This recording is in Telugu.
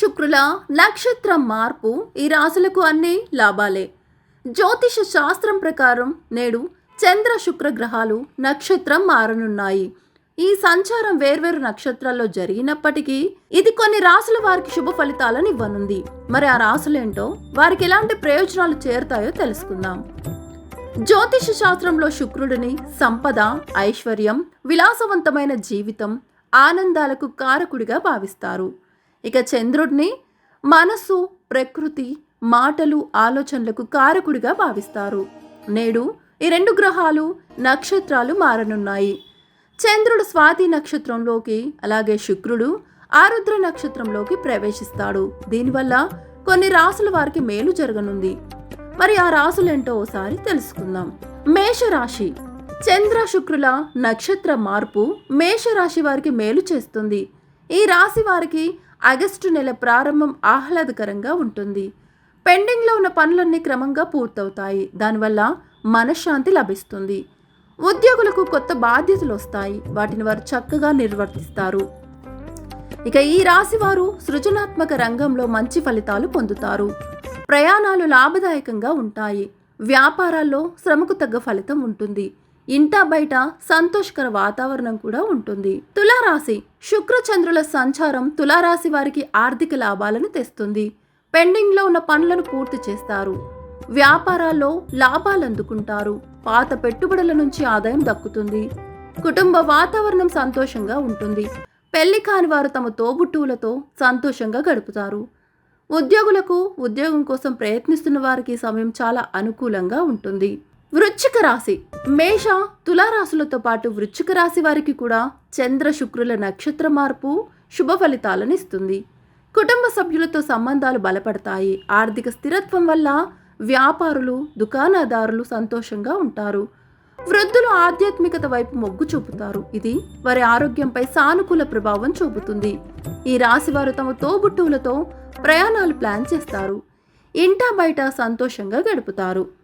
శుక్రుల నక్షత్రం మార్పు ఈ రాశులకు అన్నీ లాభాలే. జ్యోతిష శాస్త్రం ప్రకారం నేడు చంద్ర శుక్ర గ్రహాలు నక్షత్రం మారనున్నాయి. ఈ సంచారం వేర్వేరు నక్షత్రాల్లో జరిగినప్పటికీ ఇది కొన్ని రాసుల వారికి శుభ ఫలితాలను ఇవ్వనుంది. మరి ఆ రాసులేంటో వారికి ఎలాంటి ప్రయోజనాలు చేరుతాయో తెలుసుకుందాం. జ్యోతిష శాస్త్రంలో శుక్రుడిని సంపద ఐశ్వర్యం విలాసవంతమైన జీవితం ఆనందాలకు కారకుడిగా భావిస్తారు. ఇక చంద్రుడిని మనస్సు ప్రకృతి మాటలు ఆలోచనలకు కారకుడిగా భావిస్తారు. నేడు ఈ రెండు గ్రహాలు నక్షత్రాలు మారనున్నాయి. చంద్రుడు స్వాతి నక్షత్రంలోకి అలాగే శుక్రుడు ఆరుద్ర నక్షత్రంలోకి ప్రవేశిస్తాడు. దీనివల్ల కొన్ని రాసుల వారికి మేలు జరగనుంది. మరి ఆ రాసులేంటో ఓసారి తెలుసుకుందాం. మేషరాశి. చంద్ర శుక్రుల నక్షత్ర మార్పు మేషరాశి వారికి మేలు చేస్తుంది. ఈ రాశి వారికి ఆగస్టు నెల ప్రారంభం ఆహ్లాదకరంగా ఉంటుంది. పెండింగ్లో ఉన్న పనులన్నీ క్రమంగా పూర్తవుతాయి. దానివల్ల మనశ్శాంతి లభిస్తుంది. ఉద్యోగులకు కొత్త బాధ్యతలు వస్తాయి వాటిని వారు చక్కగా నిర్వర్తిస్తారు. ఇక ఈ రాశి వారు సృజనాత్మక రంగంలో మంచి ఫలితాలు పొందుతారు. ప్రయాణాలు లాభదాయకంగా ఉంటాయి. వ్యాపారాల్లో శ్రమకు తగ్గ ఫలితం ఉంటుంది. ఇంట బయట సంతోషకర వాతావరణం కూడా ఉంటుంది. తులారాశి శుక్రచంద్రుల సంచారం తులారాశి వారికి ఆర్థిక లాభాలను తెస్తుంది. పెండింగ్లో ఉన్న పనులను పూర్తి చేస్తారు. వ్యాపారాల్లో లాభాలు అందుకుంటారు. పాత పెట్టుబడుల నుంచి ఆదాయం దక్కుతుంది. కుటుంబ వాతావరణం సంతోషంగా ఉంటుంది. పెళ్ళి కాని వారు తమ తోబుట్టువులతో సంతోషంగా గడుపుతారు. ఉద్యోగులకు ఉద్యోగం కోసం ప్రయత్నిస్తున్న వారికి సమయం చాలా అనుకూలంగా ఉంటుంది. వృశ్చిక రాశి. మేష తులారాశులతో పాటు వృశ్చిక రాశి వారికి కూడా చంద్ర శుక్రుల నక్షత్ర మార్పు శుభ ఫలితాలను ఇస్తుంది. కుటుంబ సభ్యులతో సంబంధాలు బలపడతాయి. ఆర్థిక స్థిరత్వం వల్ల వ్యాపారులు దుకాణదారులు సంతోషంగా ఉంటారు. వృద్ధులు ఆధ్యాత్మికత వైపు మొగ్గు చూపుతారు. ఇది వారి ఆరోగ్యంపై సానుకూల ప్రభావం చూపుతుంది. ఈ రాశి వారు తమ తోబుట్టువులతో ప్రయాణాలు ప్లాన్ చేస్తారు. ఇంటా బయట సంతోషంగా గడుపుతారు.